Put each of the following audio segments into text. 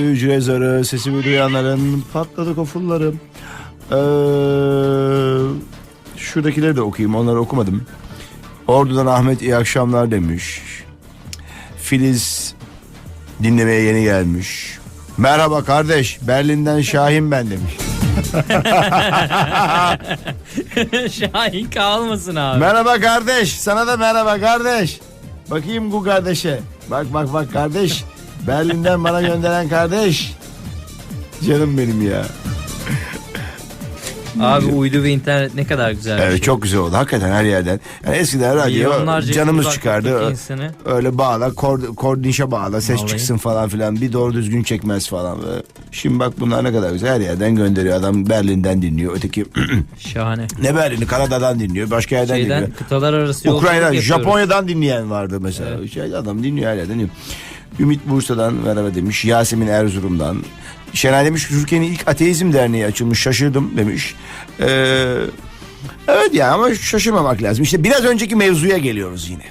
hücre zarı, sesimi duyanların patladı kofullarım. Ee, şuradakileri de okuyayım, onları okumadım. Ordu'dan Ahmet iyi akşamlar demiş. Filiz dinlemeye yeni gelmiş. Merhaba kardeş, Berlin'den Şahin ben demiş. Şahin kalmasın abi. Merhaba kardeş. Sana da merhaba kardeş. Bakayım bu kardeşe. Bak bak bak kardeş. Berlin'den bana gönderen kardeş. Canım benim ya. Abi uydu ve internet ne kadar güzel Evet şey. çok güzel oldu. Hakikaten her yerden. Yani eskiden radyo canımız çıkardı. insanı- Öyle bağla, kor, kordinşe bağla, ses Vallahi. çıksın falan filan. Bir doğru düzgün çekmez falan. Şimdi bak bunlar ne kadar güzel. Her yerden gönderiyor. Adam Berlin'den dinliyor. Öteki Şahane. ne Berlin'i? Kanada'dan dinliyor. Başka yerden dinliyor. Şeyden kıtalar arası Ukrayna. Japonya'dan dinleyen vardı mesela. Şey, adam dinliyor her yerden dinliyor. Ümit Bursa'dan merhaba demiş. Yasemin Erzurum'dan. Şenay demiş ki Türkiye'nin ilk ateizm derneği açılmış şaşırdım demiş. Ee, evet ya ama şaşırmamak lazım. İşte biraz önceki mevzuya geliyoruz yine.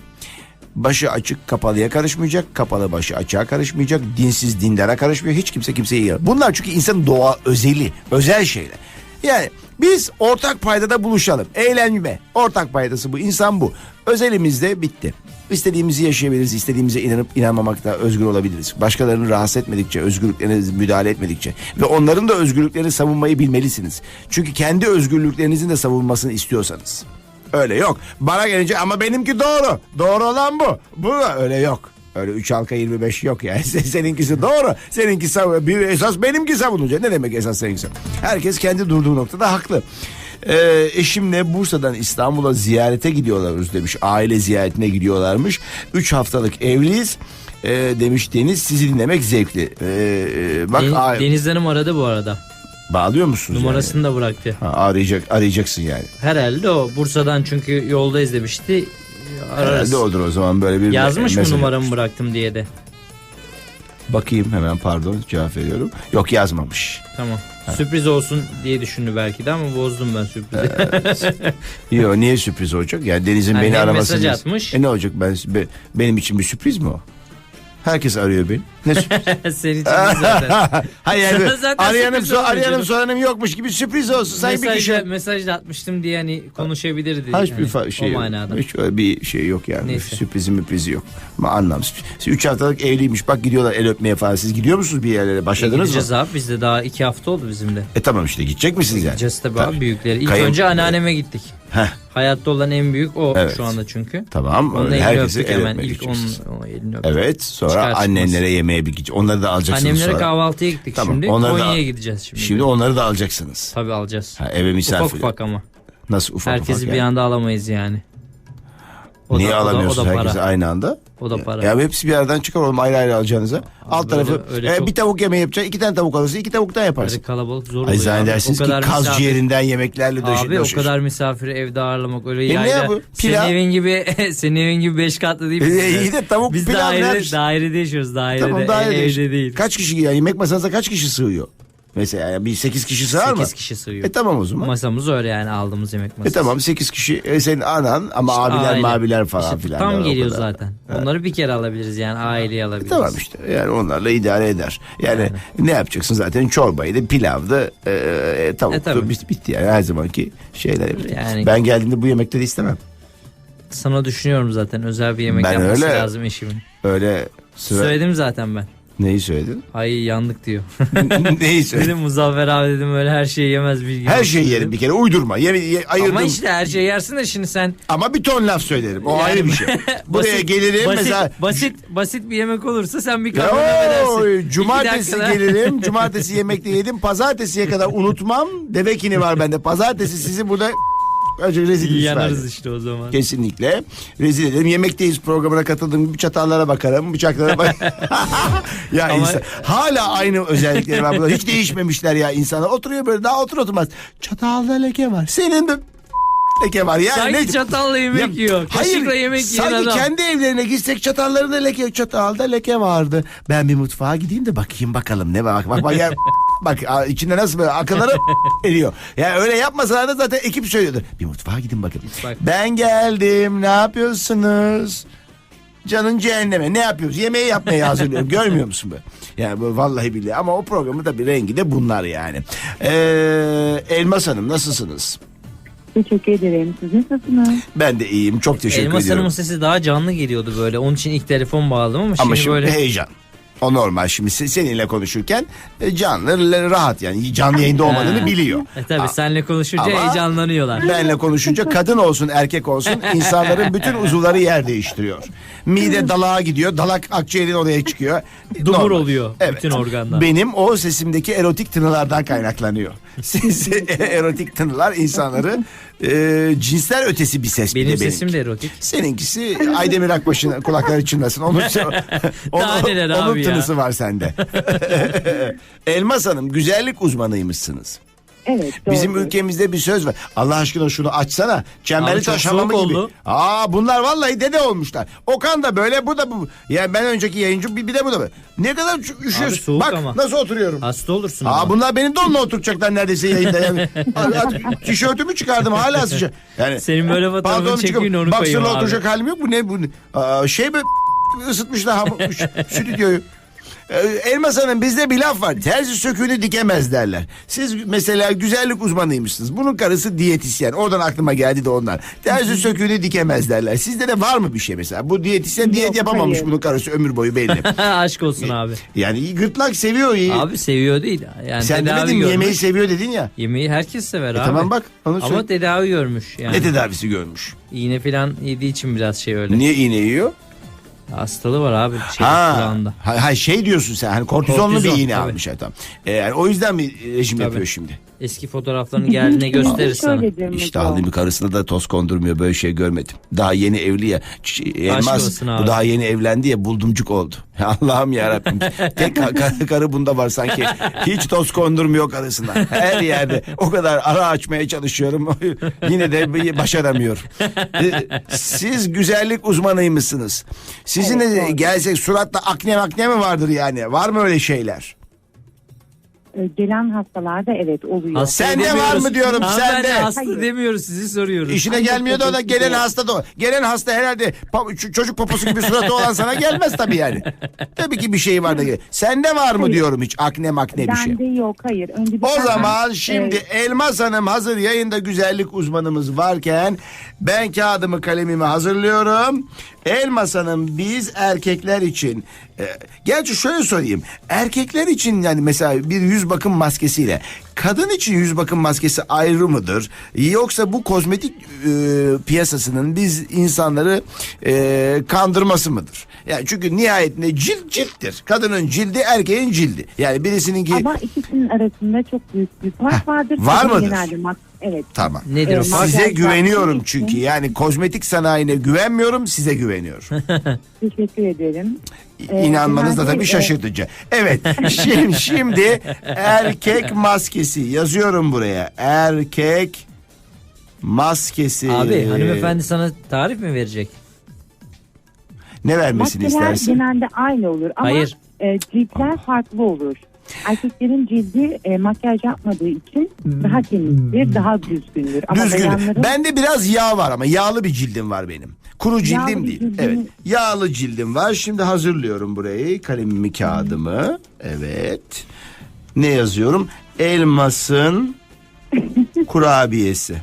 Başı açık kapalıya karışmayacak. Kapalı başı açığa karışmayacak. Dinsiz dindara karışmıyor. Hiç kimse kimseyi yer. Bunlar çünkü insanın doğa özeli, özel şeyler. Yani biz ortak paydada buluşalım. Eğlenme. Ortak paydası bu. İnsan bu. Özelimizde bitti. İstediğimizi yaşayabiliriz. istediğimize inanıp inanmamakta özgür olabiliriz. Başkalarını rahatsız etmedikçe, özgürlüklerine müdahale etmedikçe ve onların da özgürlüklerini savunmayı bilmelisiniz. Çünkü kendi özgürlüklerinizin de savunmasını istiyorsanız. Öyle yok. Bana gelince ama benimki doğru. Doğru olan bu. Bu da öyle yok. Öyle 3 halka 25 yok yani. Se- Seninkisi doğru. Seninki savun. Bir esas benimki savunulacak. Ne demek esas seninkisi? Herkes kendi durduğu noktada haklı. Ee, eşimle Bursa'dan İstanbul'a ziyarete gidiyorlarmış demiş. Aile ziyaretine gidiyorlarmış. 3 haftalık evliyiz. Ee, demiş Deniz sizi dinlemek zevkli. Ee, bak Den- a- Deniz Hanım aradı bu arada. bağlıyor musunuz? yani? Numarasını da bıraktı. Ha, arayacak, arayacaksın yani. Herhalde o Bursa'dan çünkü yolda izlemişti. Ararız. Herhalde odur o zaman böyle bir Yazmış mı numaramı bıraktım diye de. Bakayım hemen pardon cevap veriyorum. Yok yazmamış. Tamam. Sürpriz olsun diye düşündü belki de ama bozdum ben sürprizi. Yok niye sürpriz olacak? Yani Deniz'in Ha, beni hem araması. mesaj atmış. E ne olacak ben be- benim için bir sürpriz mi o? Herkes arıyor beni. Ne değil zaten. Hayır yani zaten arayanım, so arayanım soranım yokmuş gibi sürpriz olsun. Sen bir mesaj, kişi. mesaj da atmıştım diye hani konuşabilirdi. Hiç yani, bir şey o manada. Hiç öyle bir şey yok yani. Neyse. Sürprizi müprizi yok. Ama anlamsız. Siz üç haftalık evliymiş. Bak gidiyorlar el öpmeye falan. Siz gidiyor musunuz bir yerlere? Başladınız mı? Gideceğiz abi biz de daha iki hafta oldu bizim de. E tamam işte gidecek misiniz yani? Gideceğiz tabii abi büyükleri. İlk Kayın- önce anneanneme gittik. Heh, Hayatta olan en büyük o Evet. şu anda çünkü. tamam. Onun öptük el hemen. öpmeye İlk onun, gideceksiniz. o elini öptük. Evet sonra Çıkar annenlere yemeğe bir gidecek. Onları da alacaksınız Annemlere sonra. kahvaltıya gittik Tamam, şimdi. onları da- Konya'ya gideceğiz şimdi. Şimdi onları da alacaksınız. Tabii alacağız. Ha, eve misafir. ufak ufak ama. Nasıl ufak Herkesi ufak bir yani? anda alamayız yani. O Niye da, o da- o da, herkesi para. aynı anda? O da para. Ya hepsi bir yerden çıkar oğlum ayrı ayrı alacağınıza. Alt böyle- tarafı öyle e, çok- bir tavuk yemeği yapacaksın. iki tane tavuk alırsın. iki tavuktan yaparsın. Böyle kalabalık zor oluyor. abi. zannedersiniz ki kaz misafir- ciğerinden yemeklerle Abi döşüyorsunuz. o kadar misafiri evde ağırlamak öyle E ne yayla. yapıyor? Senin Pilav. evin gibi senin evin gibi beş katlı değil. E, iyi de tavuk Biz pilav ne daire, yapacaksın? dairede yaşıyoruz dairede. Tamam daire evde değil. Kaç kişi ya yemek masanıza kaç kişi sığıyor? Mesela yani bir 8 kişi sığar mı? 8 kişi sığıyor. E tamam o zaman. Masamız öyle yani aldığımız yemek E masası. tamam 8 kişi e, senin anan ama abiler Aile. mabiler falan İşte filan. Tam geliyor zaten. Onları bir kere alabiliriz yani aileyi E alabiliriz. tamam işte yani onlarla idare eder. Yani, ne yapacaksın zaten çorbaydı, pilavdı, e, e, tavuktu E, tabii. bitti, bitti yani her zamanki şeyler. Yani- Ben geldiğimde bu yemekleri istemem. Sana düşünüyorum zaten özel bir yemek Ben yapması öyle- lazım eşimin. Öyle sıra... Söyledim zaten ben. Neyi söyledin? Ay yandık diyor. Neyi söyledin? dedim Muzaffer abi dedim öyle her şeyi yemez bilgi. Her şeyi yerim bir kere uydurma. Ye, ye- ayırdım. Ama Ama, işte her şeyi yersin de şimdi sen bir ton laf söylerim. O Yani- ayrı bir şey. Buraya basit- gelirim basit, mesela. basit basit bir yemek olursa sen bir kahve edersin. cumartesi gelirim. Cumartesi yemekte yedim. Pazartesiye kadar unutmam. Devekini var bende. Pazartesi sizi burada Önce rezil Yanarız işte o zaman. Kesinlikle. Rezil ederim. Yemekteyiz programına katıldım. Bir çatallara bakarım. Bıçaklara bak. ya Ama- insan, hala aynı özellikleri var. burada. Hiç değişmemişler ya insanlar. Oturuyor böyle daha otur oturmaz. Çatalda leke var. Senin de leke var. Yani Sanki ne- çatalla yemek Ya, yiyor. Kaşıkla yemek sanki adam. kendi evlerine gitsek çatallarında leke çatalda leke vardı. Ben bir mutfağa gideyim de bakayım bakalım ne var. Bak bak bak ya, bak içinde nasıl böyle akılları eriyor. Ya öyle yapmasalar da zaten ekip söylüyordu. Bir mutfağa gidin bakın. Bak. Ben geldim ne yapıyorsunuz? Canın cehenneme. Ne yapıyoruz? Yemeği yapmaya hazırlıyorum. Görmüyor musun be? Yani bu vallahi billahi. Ama o programı da bir rengi de bunlar yani. Ee, Elmas Hanım nasılsınız? Teşekkür ederim. Siz nasılsınız? Ben de iyiyim. Çok teşekkür Elmas ediyorum. Hanım'ın sesi daha canlı geliyordu böyle. Onun için ilk telefon bağladım ama, Ama şimdi, şimdi böyle heyecan. O normal şimdi se- seninle konuşurken e, canlı rahat yani canlı yayında olmadığını biliyor. E tabi senle konuşunca Ama- heyecanlanıyorlar. Benle konuşunca kadın olsun erkek olsun insanların bütün uzuvları yer değiştiriyor. Mide dalağa gidiyor. Dalak akciğerin oraya çıkıyor. Dumur Normal. oluyor bütün organlar. Benim o sesimdeki erotik tınılardan kaynaklanıyor. Siz erotik tınılar insanları e, cinsler ötesi bir ses bir Benim de sesim benimki. de erotik. Seninkisi Aydemir Akbaş'ın kulakları çınlasın. Onun, onun, Daha neler onun abi ya. tınısı var sende. Elmas Hanım güzellik uzmanıymışsınız. Evet doğru. Bizim ülkemizde bir söz var. Allah aşkına şunu açsana. Çemberi Abi çok taş hamamı soğuk gibi. oldu. Aa bunlar vallahi dede olmuşlar. Okan da böyle bu da bu. Yani ben önceki yayıncı bir, bir de bu da böyle. Ne kadar üşü- üşüyorsun. soğuk Bak ama. nasıl oturuyorum. Hasta olursun. Aa ama. bunlar benim donla oturacaklar neredeyse yayında yani. Aa, Tişörtümü çıkardım hala sıcak. Yani Senin böyle fotoğrafını pantolonu çekiyorsun, çıkarıp onu koyuyorsun boxer'la abi. oturacak halim yok mu ne bu? Aa, şey be ısıtmışlar ha, stüdyoyu. Ee, Elmas Hanım bizde bir laf var. Terzi söküğünü dikemez derler. Siz mesela güzellik uzmanıymışsınız. Bunun karısı diyetisyen. Oradan aklıma geldi de ondan. Terzi söküğünü dikemez derler. Sizde de var mı bir şey mesela? Bu diyetisyen diyet Yok, yapamamış hayır. bunun karısı ömür boyu belli. Aşk olsun abi. yani gırtlak seviyor iyi. Abi seviyor değil. Yani Sen demedin görmüş. yemeği seviyor dedin ya. Yemeği herkes sever E abi. tamam bak, onu Ama söyle. tedavi görmüş yani. Ne tedavisi görmüş? İğne falan yediği için biraz şey öyle. Niye iğne yiyor? Hastalığı var abi şey Ha, kulağında. ha, ha, şey diyorsun sen hani kortizonlu Kortizon, bir iğne tabii. almış adam. E, yani o yüzden mi rejim Tabii. yapıyor şimdi? Eski fotoğraflarını geldiğine gösterir sana. Muzo. halimi karısına da toz kondurmuyor böyle şey görmedim. Daha yeni evli ya. Ç- Elmas olsun bu daha yeni evlendi ya buldumcuk oldu. Allah'ım yarabbim. Tek ka- ka- karı bunda var sanki. Hiç toz kondurmuyor karısına. Her yerde o kadar ara açmaya çalışıyorum. Yine de bir- başaramıyorum. E, Siz güzellik uzmanıymışsınız. Sizinle Evet, gelsek suratta akne akne mi vardır yani? Var mı öyle şeyler? Ee, Gelen hastalarda evet oluyor. Hasta Sende var demiyoruz. mı diyorum, Hanımefendi, sende. hasta Hayır. demiyoruz sizi soruyoruz. İşine gelmiyor da o da tabii ki gelen hasta da o. Gelen hasta herhalde pa- ç- çocuk poposu gibi suratı olan sana gelmez tabii yani. Tabii ki bir şey var da. Sende var mı diyorum hiç akne makne bir şey. Bende yok hayır. Önce bir O zaman şimdi Evet, Elmas Hanım hazır yayında güzellik uzmanımız varken ben kağıdımı kalemimi hazırlıyorum. Elmas Hanım biz erkekler için e, gerçi şöyle sorayım erkekler için yani mesela bir yüz bakım maskesiyle kadın için yüz bakım maskesi ayrı mıdır yoksa bu kozmetik e, piyasasının biz insanları e, kandırması mıdır? Yani çünkü nihayetinde cilt cilttir. Kadının cildi erkeğin cildi. Yani birisininki Ama ikisinin arasında çok büyük bir fark vardır. var Kadın mıdır? Genelde evet. Tamam. Nedir o Ee? Size Makyaj güveniyorum çünkü için- yani kozmetik sanayine güvenmiyorum size güveniyorum. Teşekkür ederim. Ee, İnanmanız da tabii e, şaşırtıcı. Evet şimdi, şimdi erkek maskesi yazıyorum buraya. Erkek maskesi. Abi hanımefendi sana tarif mi verecek? Ne vermesini Maskeler istersin? genelde aynı olur ama Hayır. e, ciltler farklı olur. Erkeklerin cildi e, makyaj yapmadığı için daha temizdir, daha düzgündür. Ama Düzgün. bayanların Bende biraz yağ var ama yağlı bir cildim var benim. Kuru cildim bir değil. cildin- Evet. Yağlı cildim var. Şimdi hazırlıyorum burayı. Kalemimi, kağıdımı. Evet. Ne yazıyorum? Elmasın kurabiyesi.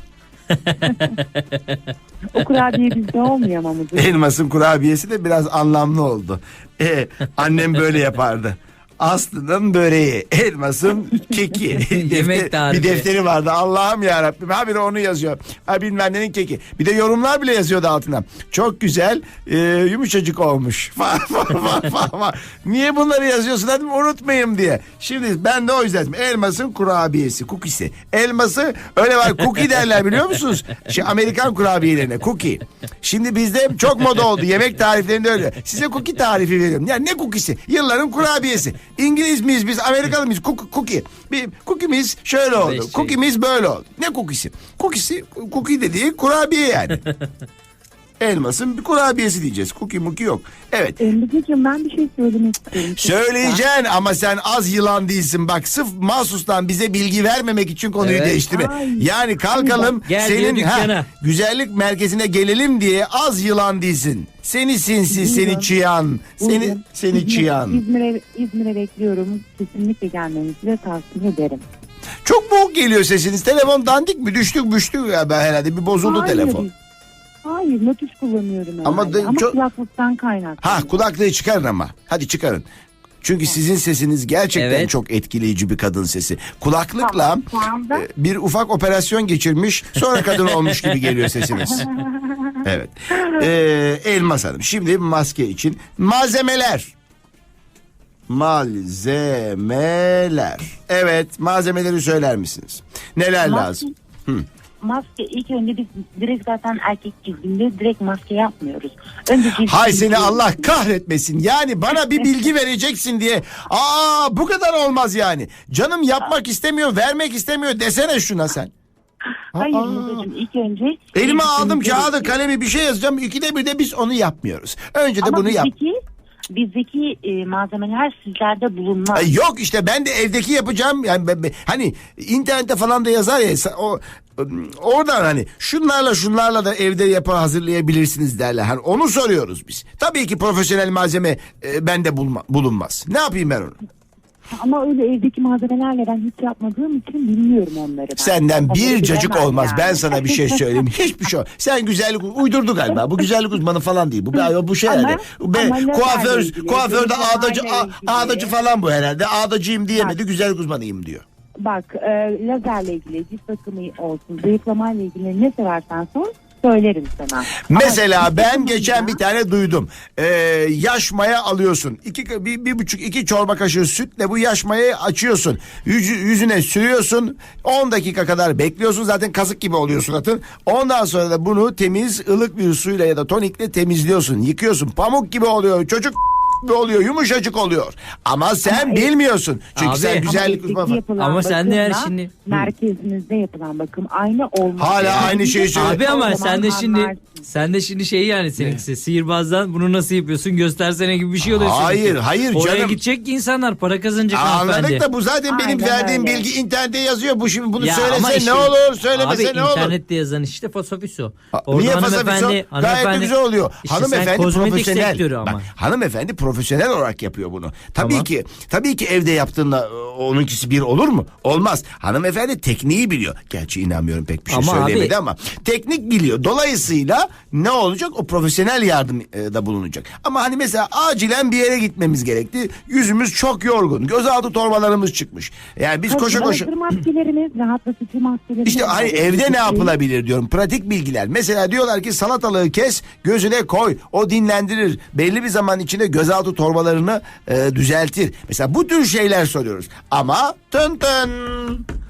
o kurabiye bizde olmuyor ama. Elmasın kurabiyesi de biraz anlamlı oldu. E, annem böyle yapardı. Aslı'nın böreği, elmasın keki. Yemek tarifi. bir defteri vardı. Allah'ım ya Rabbim. Ha biri onu yazıyor. Ha bilmem nenin keki. Bir de yorumlar bile yazıyordu altına. Çok güzel, e, yumuşacık olmuş. Niye bunları yazıyorsun dedim unutmayayım diye. Şimdi ben de o yüzden elmasın kurabiyesi, cookie'si. Elması öyle var cookie derler biliyor musunuz? Şey, Amerikan kurabiyelerine cookie. Şimdi bizde çok moda oldu. Yemek tariflerinde öyle. Size cookie tarifi veriyorum. Ya ne cookie'si? Yılların kurabiyesi. İngiliz miyiz biz? Amerikalı mıyız? Cookie. cookie. Bir cookie'miz şöyle oldu. Şey. Cookie'miz böyle oldu. Ne cookie'si? Cookie'si cookie dediği kurabiye yani. Elmasın bir kurabiyesi diyeceğiz. Cookie muki yok. Evet. Emre'ciğim ben bir şey söylemek istiyorum. Söyleyeceksin ama sen az yılan değilsin. Bak sırf mahsustan bize bilgi vermemek için konuyu Evet. değiştirme. Ay. Yani kalkalım Gel diyor senin dükkana. güzellik merkezine gelelim diye az yılan değilsin. Seni sinsi, seni Buyurun. çıyan, seni Buyurun. seni İzmir- çıyan. İzmir'e, İzmir'e bekliyorum. Kesinlikle gelmenizi de tavsiye ederim. Çok boğuk geliyor sesiniz. Telefon dandik mi? Düştük müştük ya ben herhalde bir bozuldu Hayır. telefon. Hayır notuş kullanıyorum Ama ama, de- ama çok- kulaklıktan kaynaklı. Ha kulaklığı çıkarın ama. Hadi çıkarın. Çünkü sizin sesiniz gerçekten Evet. çok etkileyici bir kadın sesi. Kulaklıkla Tamam, e, bir ufak operasyon geçirmiş sonra kadın olmuş gibi geliyor sesiniz. Evet. Ee, Elmas Hanım. Şimdi maske için malzemeler. Malzemeler. Evet malzemeleri söyler misiniz? Neler Maske- lazım? Maske ilk önce biz direkt zaten erkek cildinde direkt maske yapmıyoruz. Önce cilt Hay seni Allah kahretmesin. Yani bana bir bilgi vereceksin diye. Aa bu kadar olmaz yani. Canım yapmak istemiyor, vermek istemiyor desene şuna sen. Hayır Aa. İlk önce Elime aldım kağıdı, kalemi bir şey yazacağım. İkide bir de biz onu yapmıyoruz. Önce de Ama bunu yap. bizdeki, bizdeki e, malzemeler sizlerde bulunmaz. Ay, Yok işte ben de evdeki yapacağım yani ben- ben- hani internette falan da yazar ya o oradan hani şunlarla şunlarla da evde yapar hazırlayabilirsiniz derler. Hani onu soruyoruz biz. Tabii ki profesyonel malzeme e, bende bulunmaz. Ne yapayım ben onu? Ama öyle evdeki malzemelerle ben hiç yapmadığım için bilmiyorum onları. Ben. Senden Onları bir cacık bilemem olmaz. yani. Ben sana bir şey söyleyeyim. Hiçbir şey. Sen güzellik uydurdu galiba. Bu güzellik uzmanı falan değil. Bu bu, şey Ama- herhalde. ama Be, lazerle kuaför ilgili, kuaförde ağdacı a- ilgili. ağdacı falan bu herhalde. Ağdacıyım diyemedi. Güzellik uzmanıyım diyor. Bak e, lazerle ilgili cilt bakımı olsun zayıflamayla ilgili ne seversen sor söylerim sana. Mesela Ama ben geçen bakımında- bir tane duydum. Ee, yaş maya alıyorsun. İki, bir, bir buçuk iki çorba kaşığı sütle bu yaş mayayı açıyorsun. Yüzü, yüzüne sürüyorsun. 10 dakika kadar bekliyorsun. Zaten kazık gibi oluyor suratın. Ondan sonra da bunu temiz ılık bir suyla ya da tonikle temizliyorsun. Yıkıyorsun. Pamuk gibi oluyor. Çocuk oluyor. Yumuşacık oluyor. Ama sen Ama- bilmiyorsun. Çünkü Abi- sen Ama güzellik evdeki uzmanı. Ama sen de bakımla şimdi- merkezinizde yapılan bakım aynı olmaz. Hala Yani aynı şeyi söyle- Abi ama sen de şimdi anlarsın. sen de şimdi şey yani seninkisi sihirbazdan bunu nasıl yapıyorsun göstersene gibi bir şey oluyor. Hayır, seninki. hayır Oraya canım. gidecek ki insanlar para kazanacak Anladık hanımefendi. da bu zaten benim Aynen verdiğim öyle. bilgi internette yazıyor. Bu şimdi bunu Ya ama söylese işte- ne olur, söylemese Abi ne olur. internette yazan işte fasofiso. Orada Niye fasafiso? hanımefendi- Gayet de hanımefendi- güzel oluyor. İşte hanımefendi kozmetik profesyonel. sektörü ama. Bak, hanımefendi profesyonel olarak yapıyor bunu. Tabii Tamam. ki tabii ki evde yaptığında e, onunkisi bir olur mu? Olmaz. Hanımefendi tekniği biliyor. Gerçi inanmıyorum pek bir şey Ama söyleyemedi abi- ama teknik biliyor. Dolayısıyla ne olacak? O profesyonel yardım e, da bulunacak. Ama hani mesela acilen bir yere gitmemiz gerekti. Yüzümüz çok yorgun. Gözaltı torbalarımız çıkmış. Yani biz Hayır, koşa koşa maskelerimiz, rahatlatıcı maskelerimiz. işte hani evde ne yapılabilir diyorum. Pratik bilgiler. Mesela diyorlar ki salatalığı kes, gözüne koy. O dinlendirir. Belli bir zaman içinde gözaltı torbalarını e, düzeltir. Mesela bu tür şeyler soruyoruz. Ama tın tın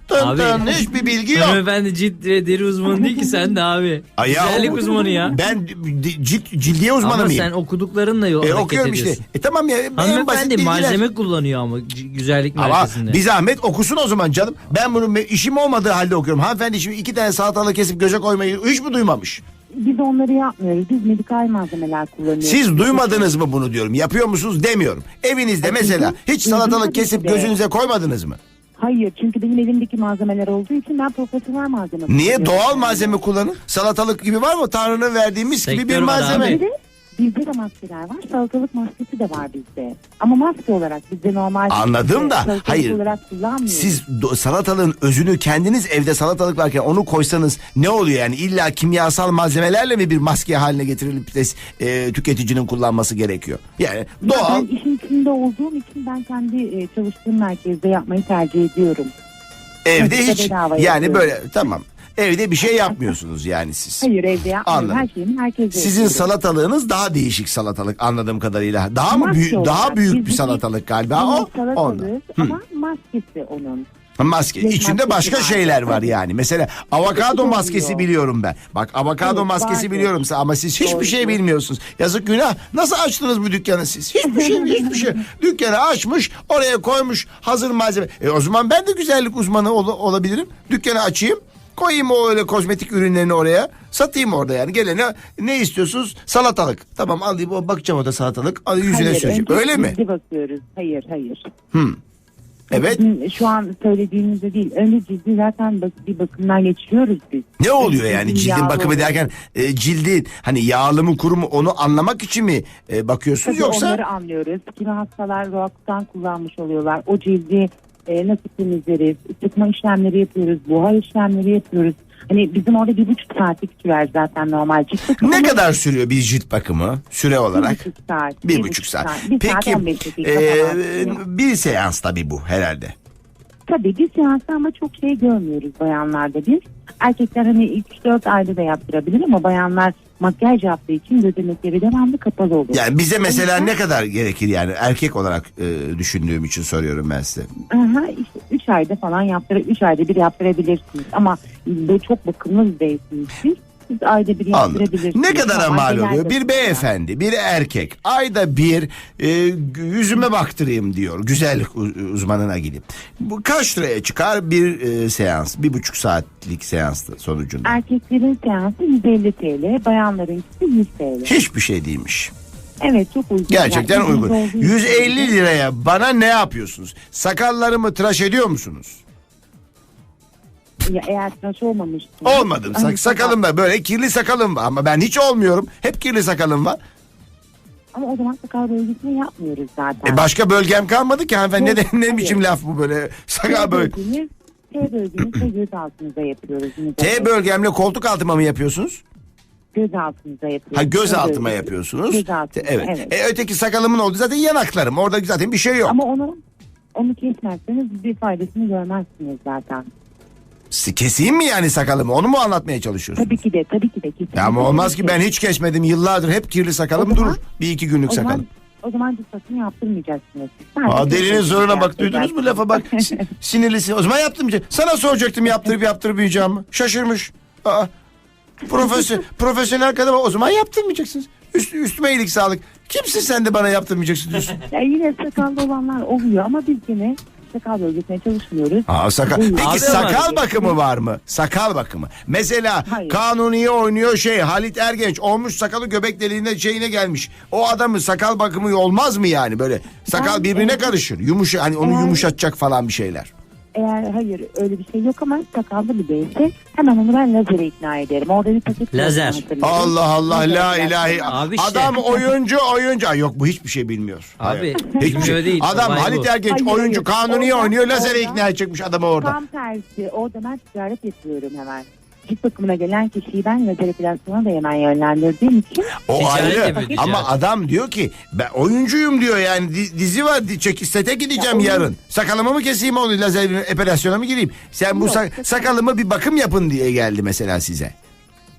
tın Abi- tın hiçbir bilgi yok. Hanımefendi cilt ve deri uzmanı değil ki sen de abi. Ay ya, Güzellik o- uzmanı ya. Ben di- cilt, cildiye uzmanı Ama mıyım? sen okuduklarınla yol E, hareket okuyorum işte. ediyorsun. E tamam ya. en basit Hanımefendi bilgiler. malzeme kullanıyor ama c- güzellik Ama merkezinde. bir zahmet okusun o zaman canım. Ben bunun işim olmadığı halde okuyorum. Hanımefendi şimdi iki tane salatalığı kesip göze koymayı hiç mi duymamış? Biz onları yapmıyoruz. Biz medikal malzemeler kullanıyoruz. Siz duymadınız mı bunu diyorum. Yapıyor musunuz demiyorum. Evinizde mesela hiç salatalık kesip gözünüze koymadınız mı? Hayır çünkü benim elimdeki malzemeler olduğu için ben profesyonel malzeme Niye kullanıyorum. doğal malzeme kullanın? Salatalık gibi var mı? Tanrı'nın verdiği mis gibi bir Sektör var malzeme. abi. Bizde de maskeler var. Salatalık maskesi de var bizde. Ama maske olarak bizde normal. Anladım da, salatalık hayır. olarak kullanmıyoruz. Siz do- salatalığın özünü kendiniz evde salatalık varken onu koysanız ne oluyor yani? İlla kimyasal malzemelerle mi bir maske haline getirilip de e, tüketicinin kullanması gerekiyor? Yani doğal. Ben işin içinde olduğum için ben kendi e, çalıştığım merkezde yapmayı tercih ediyorum. Evde Maske hiç bedava yani yapıyorum. böyle tamam. Evde bir şey yapmıyorsunuz yani siz. Hayır evde yapmıyorum. Anladım. Her şeyimi herkese Sizin yapıyorum. salatalığınız daha değişik salatalık anladığım kadarıyla. Daha mı Maske büyük olarak. daha büyük bir Bizim- salatalık galiba o. Ondan. salatalığız ama maskesi onun. Maske. Yes, İçinde maskesi başka var. şeyler var yani. Mesela avokado Doğru maskesi biliyorum ben. Bak avokado Evet, maskesi biliyorum ama siz hiçbir Doğru şey bilmiyorsunuz. Yazık günah. Nasıl açtınız bu dükkanı siz? Hiçbir şey hiçbir şey. Dükkanı açmış, oraya koymuş hazır malzeme. E o zaman ben de güzellik uzmanı ol- olabilirim. Dükkanı açayım. Koyayım o öyle kozmetik ürünlerini oraya. Satayım orada yani. Gelene ne istiyorsunuz? Salatalık. Tamam alayım o bakacağım o da salatalık. Al yüzüne Hayır, süreceğim. önce Öyle mi? cilde bakıyoruz. Hayır hayır. Evet. Sizin şu an söylediğinizde değil. Önce cildi zaten bak- bir bakımdan geçiriyoruz biz. Ne oluyor yani cildin yağlı bakımı oluyor. derken e, cildin hani yağlı mı kuru mu onu anlamak için mi e, bakıyorsunuz Tabii yoksa? onları anlıyoruz. Kimi hastalar roaktan kullanmış oluyorlar. O cildi e, nasıl temizleriz? Sıkma işlemleri yapıyoruz. Buhar işlemleri yapıyoruz. Hani bizim orada bir buçuk saatlik sürer zaten normal cilt bakımı. Ne kadar sürüyor bir cilt bakımı süre Bir olarak? buçuk saat. Bir buçuk saat. Bir Peki saat 15 dakika e, bir seans tabii bu herhalde. Tabii bir seansta ama çok şey görmüyoruz bayanlarda biz. Erkekler hani ilk 3-4 ayda da yaptırabilir ama bayanlar makyaj yaptığı için gözenekleri devamlı kapalı oluyor. Yani bize mesela ne kadar gerekir yani erkek olarak e, düşündüğüm için soruyorum ben size. Aha, işte 3 ayda falan yaptır, 3 ayda bir yaptırabilirsiniz. Ama böyle çok bakımlı bir beysiniz siz. Siz ayda bir yaptırabilirsiniz. Ne kadara Ama mal oluyor? Bir beyefendi, bir erkek ayda bir e, yüzüme baktırayım diyor. Güzellik u- uzmanına gidip. Bu kaç liraya çıkar bir e, seans? Bir buçuk saatlik seans sonucunda. Erkeklerin seansı 150 TL, bayanlarınkisi 100 TL. Hiçbir şey değilmiş. Evet çok uygun. Gerçekten Yani uygun. olduğu için 150 liraya bana ne yapıyorsunuz? Sakallarımı tıraş ediyor musunuz? Ya eğer tıraş olmamışsınız. Olmadım. Sak sakalım da böyle kirli sakalım var ama ben hiç olmuyorum. Hep kirli sakalım var. Ama o zaman sakal bölgesini yapmıyoruz zaten. E başka bölgem kalmadı ki hanımefendi. Ne, Yok, ne hayır. biçim laf bu böyle? Sakal böyle. T bölgemiz ve göz altınıza yapıyoruz. T bölgemle koltuk altıma mı yapıyorsunuz? Göz altınıza yapıyoruz. Ha göz T altıma bölgesi. yapıyorsunuz. Göz altına, Evet. evet. E, öteki sakalımın oldu zaten yanaklarım. Orada zaten bir şey yok. Ama onu onu kesmezseniz bir faydasını görmezsiniz zaten. Keseyim mi yani sakalımı? Onu mu anlatmaya çalışıyorsun? Tabii ki de tabii ki de kesinlikle. Ya ama olmaz ki ben hiç kesmedim. Yıllardır hep kirli sakalım zaman- durur. Bir iki günlük o zaman, sakalım. o zaman cüstasını yaptırmayacaksınız. Aa delinin zoruna bak duydunuz mu lafa bak Si- sinirlisin. O zaman yaptırmayacak. Sana soracaktım yaptırıp yaptırmayacağımı. Şaşırmış. Aa, profesyon, profesyonel kadar o zaman yaptırmayacaksınız. Üst, üstüme iyilik sağlık. Kimsin sen de bana yaptırmayacaksın diyorsun. Ya yine sakallı olanlar oluyor ama biz yine sakal bölgesine çalışmıyoruz. Aa, sakal. Peki Abi sakal ama- bakımı var mı? Sakal bakımı. Mesela Hayır. Kanuni'ye oynuyor şey Halit Ergenç olmuş sakalı göbek deliğine şeyine gelmiş. O adamın sakal bakımı olmaz mı yani böyle? Sakal Ben- birbirine karışır. Yumuşa hani onu Eğer- yumuşatacak falan bir şeyler. Eğer hayır öyle bir şey yok ama sakallı bir beyse hemen onu ben lazere ikna ederim. Orada bir paket Lazer. hazırlarım. Allah Allah Lazer la ilahe. Abi şey- Adam oyuncu oyuncu. Ay yok bu hiçbir şey bilmiyor. Abi, Hayır. hiçbir şey. değil. Adam Olay Halit bu. Ergenç Hayır, oyuncu hayır. Kanuni'ye oynuyor. Lazere ikna edecekmiş adamı orada. Tam tersi orada ben ticaret yapıyorum hemen. Cilt bakımına gelen kişiyi ben lazer epilasyona da hemen yönlendirdiğim için O Ticaret ayrı ticaret. ama adam diyor ki ben oyuncuyum diyor yani Di- dizi var di- çek sete gideceğim Ya yarın. oyun- Sakalımı mı keseyim onu lazer epilasyona mı gireyim? Sen bu Yok, sa- sakalımı bir bakım yapın diye geldi mesela size.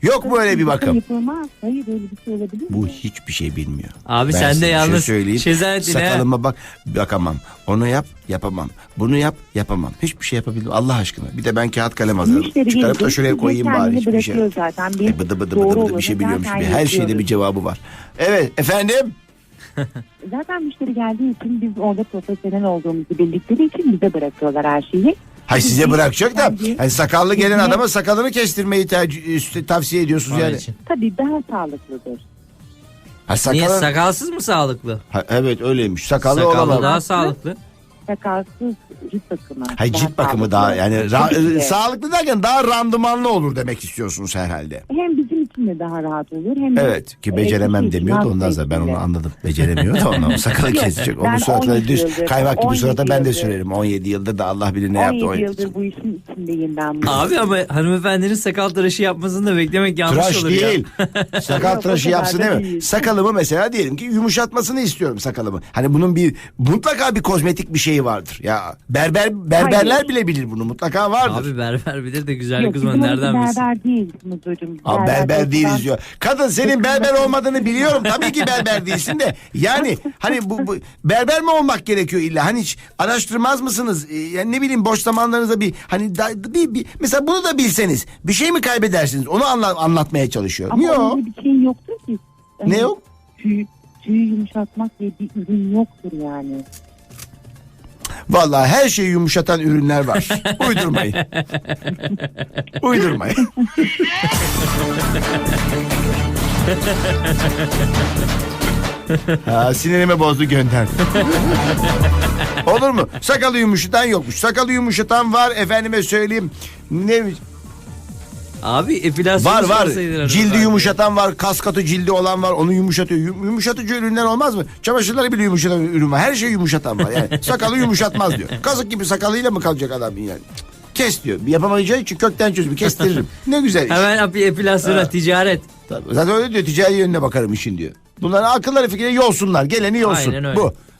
Yok mu öyle bir bakım? Yapılmaz. Hayır öyle bir şey olabilir mi? Bu hiçbir şey bilmiyor. Abi Ben sen de bir şey yalnız söyleyeyim. Şezarettin ha. Sakalıma bak bakamam. Onu yap yapamam. Bunu yap yapamam. Hiçbir şey yapabildim Allah aşkına. Bir de ben kağıt kalem hazırladım. Müşteri Çıkarıp da gelecek, şuraya koyayım bari hiçbir şey. bırakıyor zaten. Bir E, bıdı bıdı doğru bıdı bıdı olanı bir şey biliyormuş zaten gibi. Her şeyde yapıyoruz. bir cevabı var. Evet efendim. Zaten müşteri geldiği için biz orada profesyonel olduğumuzu bildikleri için bize bırakıyorlar her şeyi. Hay size bırakacak da hani sakallı gelen adama sakalını kestirmeyi tercih, tavsiye ediyorsunuz Onun yani. için. Tabii daha sağlıklıdır. Ha, Niye sakalı- sakalsız mı sağlıklı? Ha, evet öyleymiş. Sakallı, Sakallı olamam. daha sağlıklı. Sakalsız cilt bakımı. Hay cilt bakımı daha yani ra- de. sağlıklı derken daha randımanlı olur demek istiyorsunuz herhalde. Hem bizim için de daha rahat olur. Hem de Evet ki e, beceremem kişi için demiyor da ondan sonra ben onu anladım. Beceremiyor da ondan sakalı kesecek. ben Onun suratına 17 düz yıldır- kaymak gibi 17 surata ben de yıldır- sürerim. 17 yıldır da Allah bilir ne yaptı. 17 17 yıldır bu işin içindeyim ben. Bu. Abi ama hanımefendinin sakal tıraşı yapmasını da beklemek yanlış Tıraş olur değil. Sakal Yok, o tıraşı kadar yapsın da değil mi? değil. Sakalımı mesela diyelim ki yumuşatmasını istiyorum sakalımı. Hani bunun bir mutlaka bir kozmetik bir şeyi vardır. Ya berber berberler Hayır. bile bilir bunu. Mutlaka vardır. Abi berber bilir de güzellik Yok, uzmanı bizim nereden orası bilsin? berber değil Muzurcuğum. Aa, berber değiliz diyor. Kadın senin berber olmadığını biliyorum. Tabii ki berber değilsin de. Yani hani bu, bu berber mi olmak gerekiyor illa? Hani hiç araştırmaz mısınız? Ee, yani ne bileyim boş zamanlarınızda bir hani da, bir, bir mesela bunu da bilseniz bir şey mi kaybedersiniz? Onu anla- anlatmaya çalışıyorum. Ama Yok. öyle bir şey yoktur ki. Ne Hani yok? Tüy, tüyü yumuşatmak diye bir ürün yoktur yani. Vallahi her şeyi yumuşatan ürünler var. Uydurmayın. Uydurmayın. ha, sinirimi bozdu gönder. Olur mu? Sakalı yumuşatan yokmuş. Sakalı yumuşatan var efendime söyleyeyim. Ne Abi epilasyon var var. Cildi yumuşatan var. Kas katı cildi olan var. Onu yumuşatıyor. Yum- Yumuşatıcı ürünler olmaz mı? Çamaşırları bile yumuşatan ürün var. Her şey yumuşatan var. Yani sakalı yumuşatmaz diyor. Kazık gibi sakalıyla mı kalacak adam yani? Cık, Kes diyor. Yapamayacağı için kökten çözümü kestiririm. Ne güzel iş. Hemen api epilasyona ticaret. Tabii. Zaten öyle diyor ticari yönüne bakarım işin diyor. Bunların akılları fikirleri yolsunlar. Geleni yolsun. Aynen öyle. Bu.